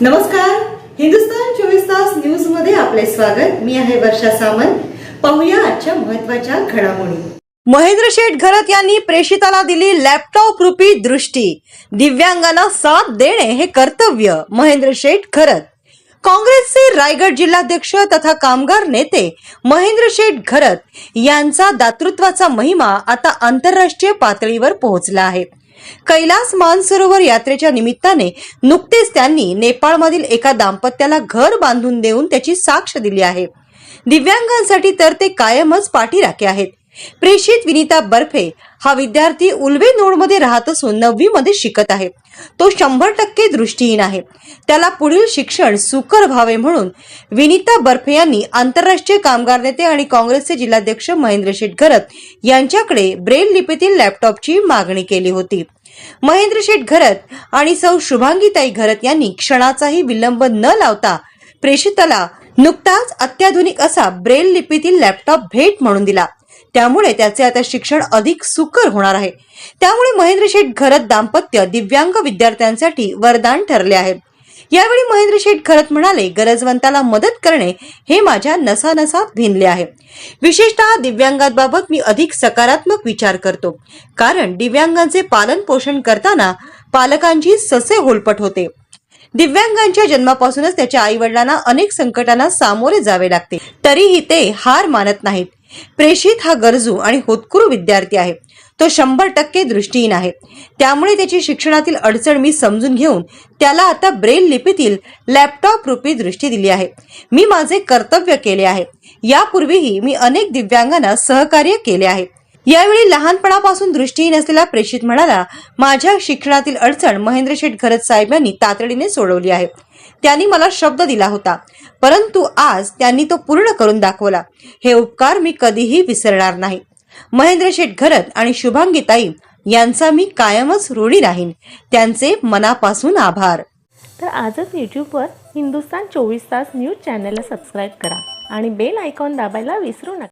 नमस्कार. हिंदुस्तान चोवीस तास न्यूजमध्ये आपले स्वागत. मी आहे वर्षा सामंत. पाहूया आजच्या महत्त्वाच्या घडामोडी. महेंद्र शेठ घरत यांनी प्रेषिताला दिली लॅपटॉप रूपी दृष्टी. दिव्यांगांना साथ देणे हे कर्तव्य महेंद्र शेठ घरत. काँग्रेसचे रायगड जिल्हाध्यक्ष तथा कामगार नेते महेंद्र शेठ घरत यांचा दातृत्वाचा महिमा आता आंतरराष्ट्रीय पातळीवर पोहोचला आहे. कैलास मानसरोवर यात्रेच्या निमित्ताने नुकतेच त्यांनी नेपाळमधील एका दाम्पत्याला घर बांधून देऊन त्याची साक्ष दिली आहे. दिव्यांगांसाठी तर ते कायमच पाठीराखे आहेत. प्रेषित विनिता बर्फे हा विद्यार्थी उल्वे नोडमध्ये राहत असून नववी मध्ये शिकत आहे. तो शंभर टक्के दृष्टीहीन आहे. त्याला पुढील शिक्षण सुकर व्हावे म्हणून विनिता बर्फे यांनी आंतरराष्ट्रीय कामगार नेते आणि काँग्रेसचे जिल्हाध्यक्ष महेंद्र शेटघरत यांच्याकडे ब्रेल लिपीतील लॅपटॉपची मागणी केली होती. महेंद्र शेठ घरत आणि सौ शुभांगीताई घरत यांनी क्षणाचाही विलंब न लावता प्रेषिताला नुकताच अत्याधुनिक असा ब्रेल लिपीतील लॅपटॉप भेट म्हणून दिला. त्यामुळे त्याचे आता शिक्षण अधिक सुकर होणार आहे. त्यामुळे महेंद्र शेठ घरत दाम्पत्य दिव्यांग विद्यार्थ्यांसाठी वरदान ठरले आहे. यावेळी महेंद्र शेठ घरत म्हणाले गरजवंताला मदत करणे हे माझ्या नसानसात भिनले आहे. विशेषतः दिव्यांगांबाबत मी अधिक सकारात्मक विचार करतो. कारण दिव्यांगांचे पालन पोषण करताना पालकांची ससे होलपट होते. दिव्यांगांच्या जन्मापासूनच त्याच्या आई वडिलांना अनेक संकटांना सामोरे जावे लागते. तरीही ते हार मानत नाहीत. प्रेषित हा गरजू आणि होतकुरू विद्यार्थी आहे. तो शंभर टक्के दृष्टीहीन आहे. त्यामुळे त्याची शिक्षणातील अडचण मी समजून घेऊन त्याला आता ब्रेल लिपीतील लॅपटॉप रूपी दृष्टी दिली आहे. मी माझे कर्तव्य केले आहे. यापूर्वीही मी अनेक दिव्यांगांना सहकार्य केले आहे. यावेळी लहानपणापासून दृष्टीहीन असलेला प्रेषित म्हणाला माझ्या शिक्षणातील अडचण महेंद्र शेठ घरत साहेब यांनी तातडीने सोडवली आहे. त्यांनी मला शब्द दिला होता. परंतु आज त्यांनी तो पूर्ण करून दाखवला. हे उपकार मी कधीही विसरणार नाही. महेंद्र शेठ घरत आणि शुभांगीताई यांचा मी कायमच ऋणी राहीन. त्यांचे मनापासून आभार. तर आजच यूट्यूबवर हिंदुस्तान चोवीस तास न्यूज चॅनलला सबस्क्राईब करा आणि बेल आयकॉन दाबायला विसरू नका.